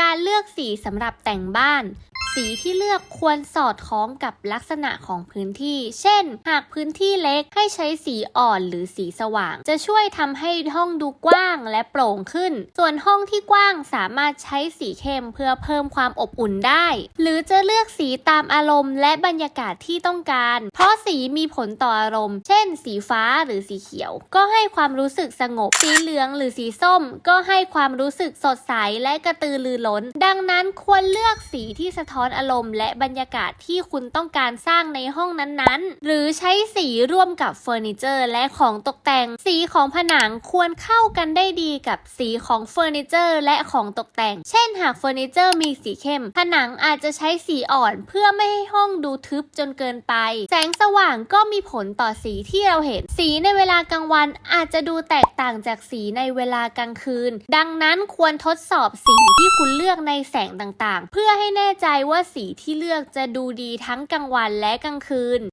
การเลือกสีสำหรับแต่งบ้าน สีที่เลือกควรสอดคล้องกับลักษณะของพื้นที่ เช่น หากพื้นที่เล็กให้ใช้สีอ่อนหรือสีสว่าง จะช่วยทำให้ห้องดูกว้างและโปร่งขึ้น ส่วนห้องที่กว้างสามารถใช้สีเข้มเพื่อเพิ่มความอบอุ่นได้ หรือจะเลือกสีตามอารมณ์และบรรยากาศที่ต้องการ เพราะสีมีผลต่ออารมณ์ เช่น สีฟ้าหรือสีเขียว ก็ให้ความรู้สึกสงบ สีเหลืองหรือสีส้ม ก็ให้ความรู้สึกสดใสและกระตือรือร้น ดังนั้นควรเลือกสีที่สะท้อนอารมณ์และบรรยากาศที่คุณต้องการสร้างในห้องนั้นๆ หรือใช้สีร่วมกับเฟอร์นิเจอร์และของตกแต่ง สีของผนังควรเข้ากันได้ดีกับสีของเฟอร์นิเจอร์ และของตกแต่ง เช่น หากเฟอร์นิเจอร์มีสีเข้ม ผนังอาจจะใช้สีอ่อนเพื่อไม่ให้ห้องดูทึบจนเกินไป แสงสว่างก็มีผลต่อสีที่เราเห็น สีในเวลากลางวันอาจจะดูแตกต่างจากสีในเวลากลางคืน ดังนั้นควรทดสอบสีที่คุณเลือกในแสงต่างๆ เพื่อให้แน่ใจว่าว่าสีที่เลือกจะดูดีทั้งกลางวันและกลางคืน